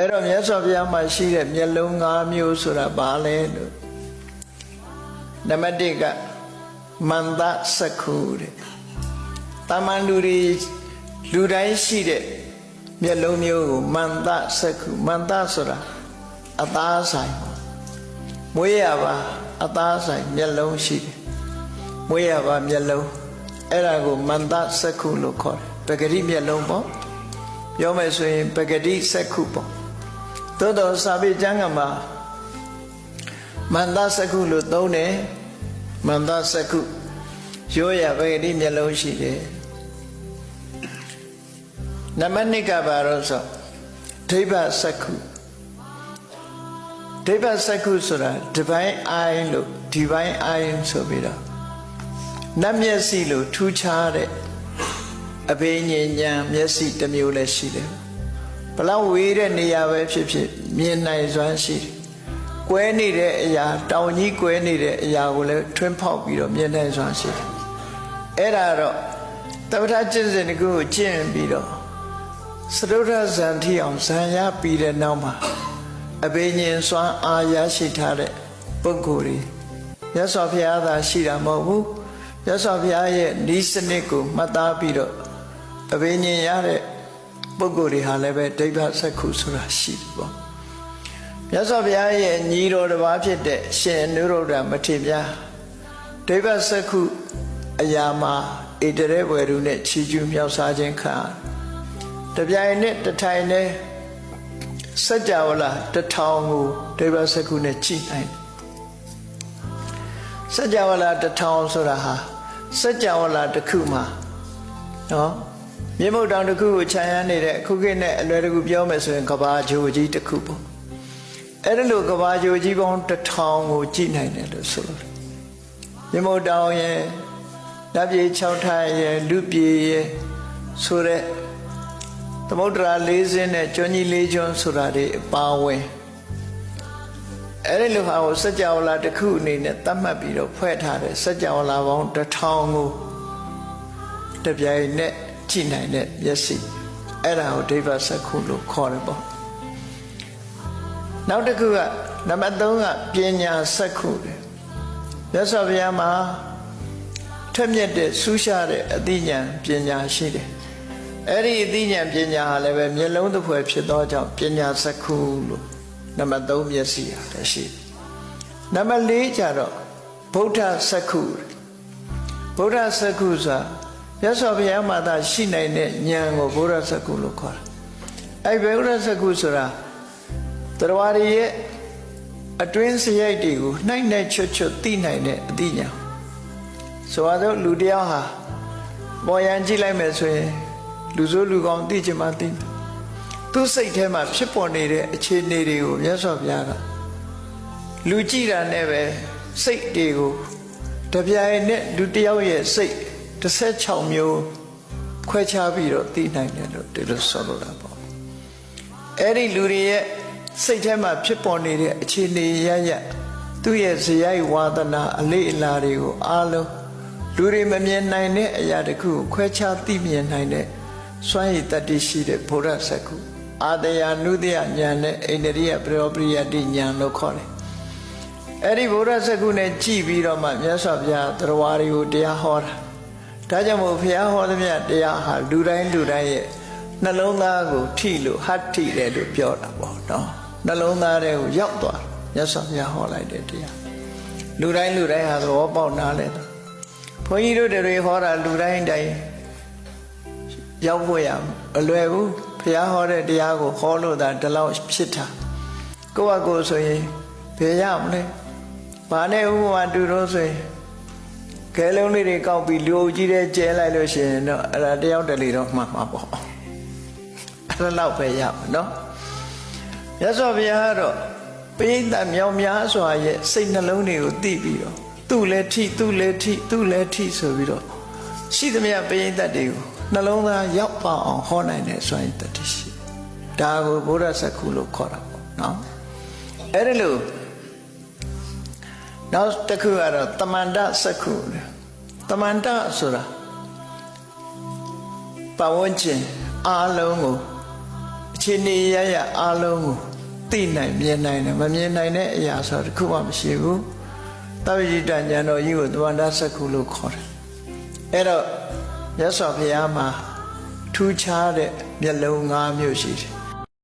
အဲ့တော့မြတ်စွာဘုရားမှာရှိတဲ့မျက်လုံး၅မျိုးဆိုတာဘာလဲလို့နံပါတ်1ကမန္တစက္ခုတဲ့တာမန်လူတွေလူတိုင်းရှိတဲ့မျက်လုံးမျိုးကိုမန္တစက္ခုမန္တဆိုတာအသားဆိုင်ပေါ့မွေးရပါအသားဆိုင်မျက်လုံးရှိတယ်မွေးရပါမျက်လုံးအဲ့ဒါကိုမန္တစက္ခုလို့ခေါ်တယ်ပဂတိမျက်လုံးပေါ့ပြောမယ်ဆိုရင်ပဂတိစက္ခုပေါ့ သို့တော်စာပေကျမ်းကမှာမန္တစက္ခုလို့သုံးတယ်မန္တစက္ခုရိုးရပဂတိမျက်လုံးရှိတယ်နံပါတ်2ကဘာလို့ဆိုဒိဗ္ဗစက္ခုဒိဗ္ဗစက္ခုဆိုတာ divine eye လို့ divine eye ဆိုပြီးတော့နတ်မျက်စိလို့ထူးခြားတဲ့အဘိညာဉ်ဉာဏ်မျက်စိတစ်မျိုးလည်းရှိတယ် ဘလောက်ဝေးတဲ့နေရာပဲဖြစ်ဖြစ်မြင်နိုင်စွမ်းရှိတယ်ကွဲနေတဲ့အရာတောင်ကြီးကွဲနေတဲ့အရာကိုလည်းထွန်းဖောက်ပြီးတော့မြင်နိုင်စွမ်းရှိတယ်အဲ့ဒါတော့တပ္ပထကျင့်စဉ်တစ်ခုကိုကျင့်ပြီးတော့သရုဒ္ဓဇံထီအောင်ဇံရပြီးတဲ့နောက်မှာအဘိညာဉ်စွမ်းအားရရှိထားတဲ့ပုဂ္ဂိုလ်တွေမြတ်စွာဘုရားသာရှိတာမဟုတ်ဘူးမြတ်စွာဘုရားရဲ့ဤစနစ်ကိုမှတ်သားပြီးတော့အဘိညာဉ်ရတဲ့ ပုဂ္ဂိုလ်တွေဟာလည်းပဲဒိဋ္ဌစက္ခုဆိုတာရှိတယ်ပေါ့မြတ်စွာဘုရားရဲ့ညီတော်တစ်ပါးဖြစ်တဲ့ရှင်အနုရုဒ္ဓမထေရဗျာဒိဋ္ဌစက္ခုအရာမှာဣတရေဘွယ်သူနဲ့ချီကျူးမြောက်စားခြင်းခံရတယ်တပြိုင်နဲ့တထိုင်နဲ့စัจ java လာတထောင်ကိုဒိဗ္ဗစကုနဲ့ကြည်နိုင်တယ်စัจ java လာတထောင်ဆိုတာဟာစัจ java လာတစ်ခုမှာနော် မြေမုတ်တောင်တစ်ခုကိုခြံရမ်းနေတဲ့အခုခေတ်နဲ့အလွယ်တကူပြောမယ်ဆိုရင်ကဘာဂျိုကြီးတစ်ခုပေါ့အဲ့ဒါလို့ကဘာဂျိုကြီးပေါင်းတထောင်ကိုကြည်နိုင်တယ်လို့ဆိုလို့မြေမုတ်တောင်ရဲ့လက်ပြေ6ထိုင်ရဲ့လူပြေရဲ့ဆိုတဲ့သမုဒ္ဒရာ၄စင်းနဲ့ကျွန်းကြီး၄ကျွန်းဆိုတာတွေအပါဝင်အဲ့ဒီလိုဟာကိုစัจ java လာတစ်ခုအနေနဲ့သတ်မှတ်ပြီးတော့ဖွဲ့ထားတဲ့စัจ java လာပေါင်းတစ်ထောင်ကိုတပြိုင်နဲ့ကြ ည့်နိုင်တဲ့မျက်စိအဲ့ဒါကိုဒိဗ္ဗစက္ခုလို့ခေါ်တယ်ပေါ့နောက်တစ်ခုကနံပါတ်3ကပညာစက္ခုတယ်မြတ်စွာဘုရားမှာထက်မြက်တဲ့ဆူးရှားတဲ့အသိဉာဏ်ပညာရှိတယ်အဲ့ဒီအသိဉာဏ်ပညာဟာလည်းပဲမျက်လုံးတစ်ဖွဲ့ဖြစ်သောကြောင့်ပညာစက္ခုလို့နံပါတ်3မျက်စိဟာလည်းရှိတယ်နံပါတ်4ကျတော့ဗုဒ္ဓစက္ခုဗုဒ္ဓစက္ခုဆိုတာ မြတ်စွာဘုရားမှာသာရှိနိုင်တဲ့ဉာဏ်ကိုဗုဒ္ဓစက္ခုလို့ခေါ်တယ်အဲ့ဗုဒ္ဓစက္ခုဆိုတာတရားရည်ရဲ့အတွင်းစရိုက်တွေကိုနှိုက်နှက်ချွတ်ချွတ်သိနိုင်တဲ့အသိဉာဏ်ဆိုတော့လူတယောက်ဟာပေါ်ရန်ကြည့်လိုက်မယ်ဆိုရင် လူဆိုးလူကောင်းသိချင်မှသိမယ်သူစိတ်ထဲမှာဖြစ်ပေါ်နေတဲ့အခြေအနေတွေကိုမြတ်စွာဘုရားကလူကြည့်တာနဲ့ပဲစိတ်တွေကိုတပြိုင်နဲ့လူတယောက်ရဲ့စိတ် 16မျိုးခွဲခြားပြီးတော့သိနိုင်တယ်လို့ဒီလိုဆိုလိုတာပေါ့အဲ့ဒီလူတွေရဲ့စိတ်ထဲမှာဖြစ်ပေါ်နေတဲ့အခြေအနေရရသူ့ရဲ့ဇယိုက်ဝါဒနာအလေးအလာတွေကိုအားလုံးလူတွေမမြင်နိုင်တဲ့အရာတခုကိုခွဲခြားသိမြင်နိုင်တဲ့စွမ်းရည်တတ္တိရှိတဲ့ဘုရားစကုအာတယာနုတယဉာဏ်နဲ့အိန္ဒြိယပရောပရိယတိဉာဏ်လို့ခေါ်တယ်အဲ့ဒီဘုရားစကုနဲ့ကြည်ပြီးတော့မှမြတ်စွာဘုရားတရားတွေကိုတရားဟောတာ ဒါကြောင့်မို့ဘုရားဟောသမျှတရားဟာလူတိုင်းလူတိုင်းရဲ့နှလုံးသားကိုထိလို့ဟတ်ထိတယ်လို့ပြောတာပေါ့နော်နှလုံးသားတွေကိုရောက်သွားမြတ်စွာဘုရားဟောလိုက်တဲ့တရားလူတိုင်းလူတိုင်းဟာသဘောပေါက်နားလဲတယ်ဘုန်းကြီးတို့တွေဟောတာလူတိုင်းတိုင်းရောက်ဖို့ရအလွယ်ဘူးဘုရားဟောတဲ့တရားကိုဟောလို့သာဒီလောက်ဖြစ်တာကိုယ့်အကိုဆိုရင်ဘယ်ရမလဲဘာနဲ့ဥပမာတူတော့ဆိုရင် ကဲလုံးလေးတွေကောက်ပြီးလူအုပ်ကြီးတဲ့ကျဲလိုက်လို့ရှိရင်တော့အဲ့ဒါတယောက်တလေတော့မှတ်မှာပေါ့အဲ့ဒါတော့ပဲရမှာနော်ရသော်ဘုရားကတော့ပိဋကမြောင်များစွာရဲ့စိတ်နှလုံးတွေကိုသိပြီးတော့သူ့လည်းထိသူ့လည်းထိသူ့လည်းထိဆိုပြီးတော့ရှိသမျှပိဋကတွေကိုနှလုံးသားရောက်ပါအောင်ဟောနိုင်တဲ့စွမ်းရည်တတိရှိဒါကိုဘုရားစကုလို့ခေါ်တာပေါ့နော်အဲ့ဒါလို့ နောက်တစ်ခုကတော့တမန္တစကုတမန္တဆိုတာပဝန်းကျင်အားလုံးကိုအခြေအနေရရအားလုံးကိုသိနိုင်မြင်နိုင်တယ်မမြင်နိုင်တဲ့အရာဆိုတာတစ်ခုမှမရှိဘူးတပ္ပိတဉာဏ်တော်ကြီးကိုသဝန္တစက္ခုလို့ခေါ်တယ်အဲ့တော့မြတ်စွာဘုရားမှာထူးခြားတဲ့မျက်လုံး၅မျိုးရှိတယ်